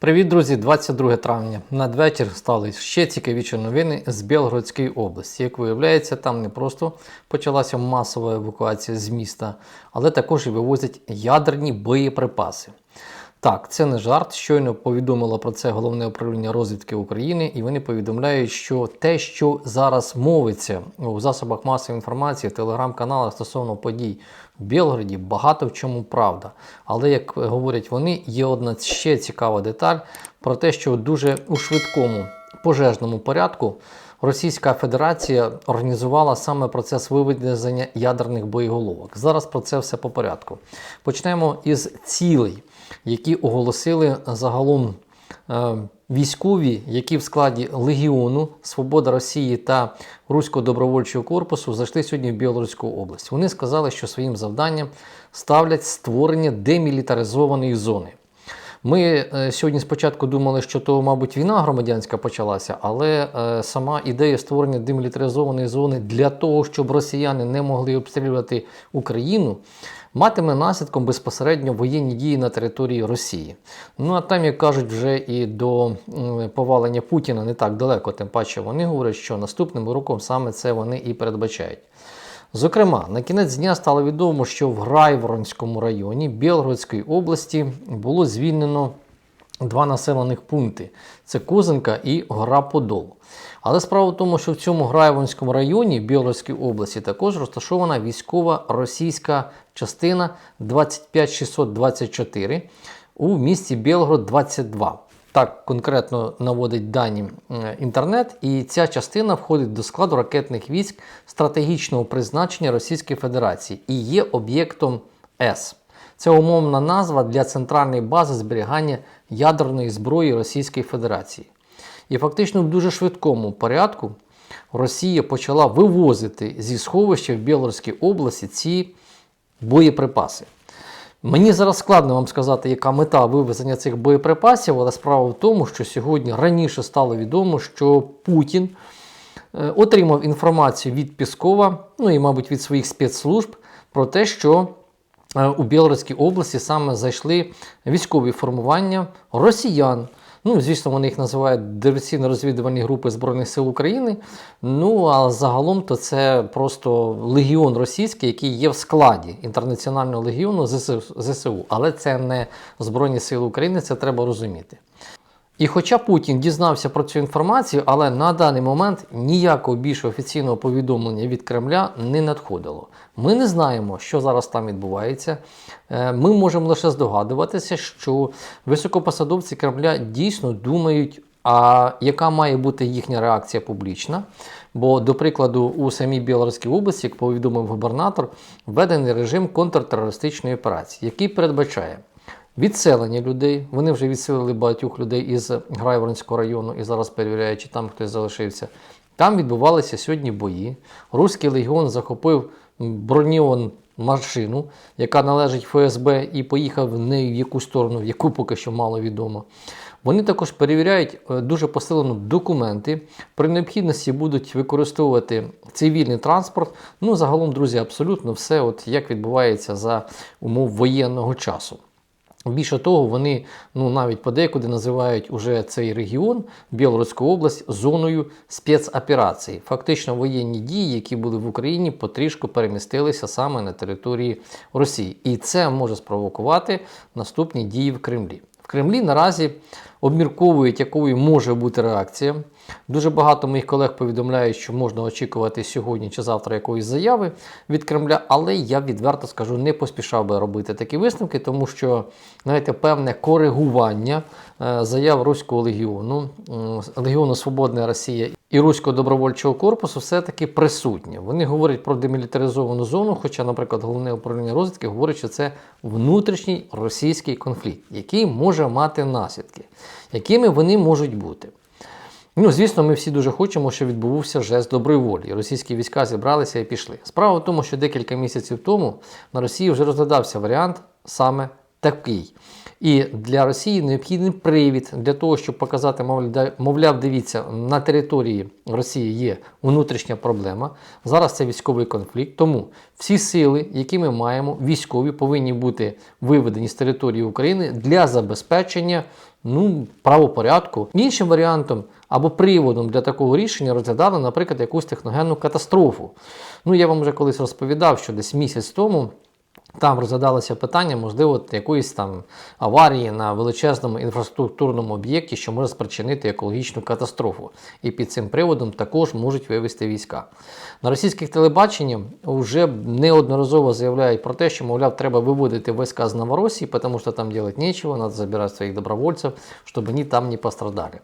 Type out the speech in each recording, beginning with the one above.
Привіт, друзі! 22 травня. Надвечір стали ще цікавіші новини з Білгородської області. Як виявляється, там не просто почалася масова евакуація з міста, але також і вивозять ядерні боєприпаси. Так, це не жарт. Щойно повідомило про це головне управління розвідки України, і вони повідомляють, що те, що зараз мовиться у засобах масової інформації, в телеграм-каналах стосовно подій в Білгороді, багато в чому правда. Але як говорять вони, є одна ще цікава деталь про те, що дуже у швидкому пожежному порядку. Російська Федерація організувала саме процес виведення ядерних боєголовок. Зараз про це все по порядку. Почнемо із цілей, які оголосили загалом е, військові, які в складі Легіону, Свобода Росії та Руського добровольчого корпусу зайшли сьогодні в Білоруську область. Вони сказали, що своїм завданням ставлять створення демілітаризованої зони. Ми е, сьогодні спочатку думали, що то, мабуть, війна громадянська почалася, але е, сама ідея створення демілітаризованої зони для того, щоб росіяни не могли обстрілювати Україну, матиме наслідком безпосередньо воєнні дії на території Росії. Ну а там, як кажуть, вже і до повалення Путіна не так далеко, тим паче вони говорять, що наступним роком саме це вони і передбачають. Зокрема, на кінець дня стало відомо, що в Грайворонському районі Білгородської області було звільнено два населених пункти: це Козинка і Гора Подол. Але справа в тому, що в цьому Грайворонському районі Білгородської області також розташована військова російська частина 25624 у місті Білгород 22. Так конкретно наводить дані е, інтернет, і ця частина входить до складу ракетних військ стратегічного призначення Російської Федерації і є об'єктом С. Це умовна назва для центральної бази зберігання ядерної зброї Російської Федерації. І фактично в дуже швидкому порядку Росія почала вивозити зі сховища в Білоруській області ці боєприпаси. Мені зараз складно вам сказати, яка мета вивезення цих боєприпасів, але справа в тому, що сьогодні раніше стало відомо, що Путін е, отримав інформацію від Піскова, ну і, мабуть, від своїх спецслужб про те, що е, у Білоруській області саме зайшли військові формування росіян. Ну, звісно, вони їх називають диверсійно-розвідувальні групи Збройних сил України. Ну, а загалом то це просто легіон російський, який є в складі інтернаціонального легіону ЗСУ. Але це не Збройні Сили України, це треба розуміти. І хоча Путін дізнався про цю інформацію, але на даний момент ніякого більше офіційного повідомлення від Кремля не надходило. Ми не знаємо, що зараз там відбувається. Е, Ми можемо лише здогадуватися, що високопосадовці Кремля дійсно думають, а яка має бути їхня реакція публічна. Бо, до прикладу, у самій Білоруській області, як повідомив губернатор, введений режим контртерористичної операції, який передбачає відселення людей. Вони вже відселили багатьох людей із Грайворонського району і зараз перевіряють, чи там хтось залишився. Там відбувалися сьогодні бої. Руський легіон захопив броньовану машину, яка належить ФСБ, і поїхав в неї в яку сторону, в яку поки що мало відомо. Вони також перевіряють е, дуже посилено документи. При необхідності будуть використовувати цивільний транспорт. Ну, загалом, друзі, абсолютно все, от як відбувається за умов воєнного часу. Більше того, вони ну навіть подекуди називають уже цей регіон Білоруську область зоною спецоперації. Фактично воєнні дії, які були в Україні, потрішку перемістилися саме на території Росії, і це може спровокувати наступні дії в Кремлі. Кремлі наразі обмірковують, якою може бути реакція. Дуже багато моїх колег повідомляють, що можна очікувати сьогодні чи завтра якоїсь заяви від Кремля, але я відверто скажу, не поспішав би робити такі висновки, тому що знаєте, певне коригування е, заяв Руського легіону, Легіону Свободна Росія і Руського добровольчого корпусу все-таки присутнє. Вони говорять про демілітаризовану зону, хоча, наприклад, головне управління розвідки говорить, що це внутрішній російський конфлікт, який може мати наслідки, якими вони можуть бути. Ну, звісно, ми всі дуже хочемо, щоб відбувся жест доброї волі. Російські війська зібралися і пішли. Справа в тому, що декілька місяців тому на Росії вже розглядався варіант саме такий. І для Росії необхідний привід для того, щоб показати, мовляв, дивіться, на території Росії є внутрішня проблема. Зараз це військовий конфлікт. Тому всі сили, які ми маємо, військові, повинні бути виведені з території України для забезпечення ну, правопорядку. Іншим варіантом або приводом для такого рішення розглядали, наприклад, якусь техногенну катастрофу. Ну, я вам вже колись розповідав, що десь місяць тому. Там розглядалося питання, можливо, якоїсь там аварії на величезному інфраструктурному об'єкті, що може спричинити екологічну катастрофу. І під цим приводом також можуть вивести війська. На російських телебаченнях вже неодноразово заявляють про те, що, мовляв, треба виводити війська з Новоросії, тому що там робити нічого, треба забирати своїх добровольців, щоб вони там не пострадали.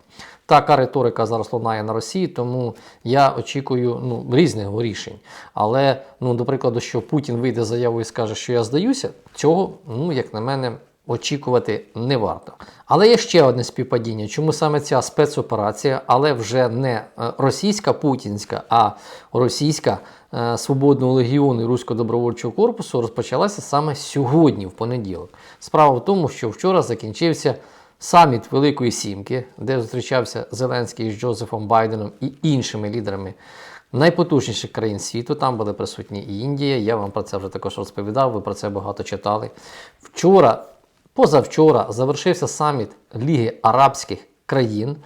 Така риторика зараз лунає на Росії, тому я очікую ну, різних рішень. Але, ну, до прикладу, що Путін вийде з заявою і скаже, що я здаюся, цього, ну, як на мене, очікувати не варто. Але є ще одне співпадіння, чому саме ця спецоперація, але вже не е, російська путінська, а російська е, Свободного легіону і Руського добровольчого корпусу розпочалася саме сьогодні, в понеділок. Справа в тому, що вчора закінчився саміт Великої Сімки, де зустрічався Зеленський з Джозефом Байденом і іншими лідерами найпотужніших країн світу. Там були присутні і Індія. Я вам про це вже також розповідав, ви про це багато читали. Вчора, позавчора, завершився саміт Ліги Арабських країн.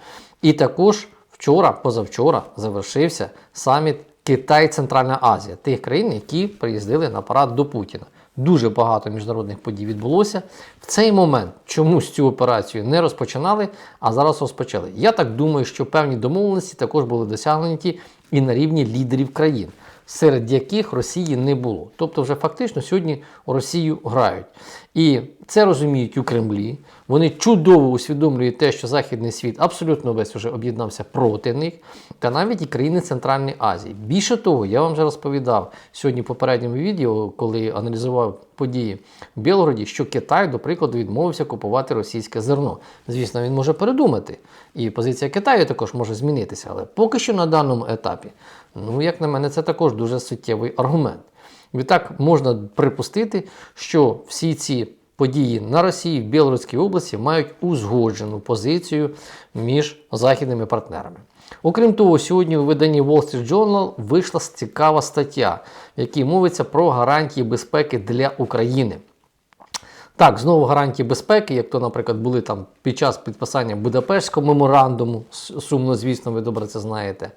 І також вчора, позавчора, завершився саміт Китай Центральна Азія, тих країн, які приїздили на парад до Путіна. Дуже багато міжнародних подій відбулося. В цей момент чомусь цю операцію не розпочинали, а зараз розпочали. Я так думаю, що певні домовленості також були досягнуті і на рівні лідерів країн, серед яких Росії не було. Тобто, вже фактично сьогодні Росію грають. І це розуміють у Кремлі. Вони чудово усвідомлюють те, що Західний світ абсолютно весь вже об'єднався проти них, та навіть і країни Центральної Азії. Більше того, я вам вже розповідав сьогодні в попередньому відео, коли аналізував події в Білгороді, що Китай, до прикладу, відмовився купувати російське зерно. Звісно, він може передумати. І позиція Китаю також може змінитися, але поки що на даному етапі, ну, як на мене, це також дуже суттєвий аргумент. Відтак можна припустити, що всі ці події на Росії в Білоруській області мають узгоджену позицію між західними партнерами. Окрім того, сьогодні у виданні Wall Street Journal вийшла цікава стаття, в якій мовиться про гарантії безпеки для України. Так, знову гарантії безпеки, як то, наприклад, були там під час підписання Будапештського меморандуму, сумно, звісно, ви добре це знаєте.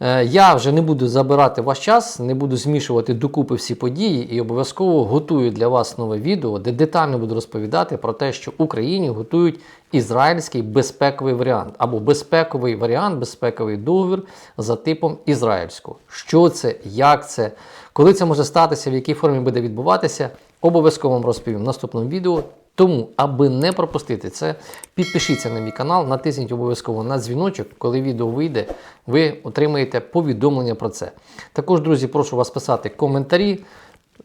Е, Я вже не буду забирати ваш час, не буду змішувати докупи всі події і обов'язково готую для вас нове відео, де детально буду розповідати про те, що Україні готують ізраїльський безпековий варіант або безпековий варіант, безпековий договір за типом ізраїльського. Що це, як це, коли це може статися, в якій формі буде відбуватися, обов'язково вам розповім в наступному відео. Тому, аби не пропустити це, підпишіться на мій канал, натисніть обов'язково на дзвіночок. Коли відео вийде, ви отримаєте повідомлення про це. Також, друзі, прошу вас писати коментарі.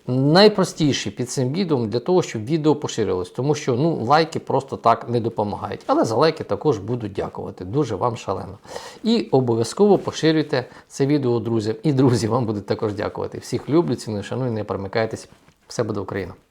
Найпростіші під цим відео для того, щоб відео поширилось, тому що ну, лайки просто так не допомагають. Але за лайки також буду дякувати. Дуже вам шалено. І обов'язково поширюйте це відео друзям. І друзі вам будуть також дякувати. Всіх люблю, ціную, шаную, не перемикайтесь. Все буде Україна!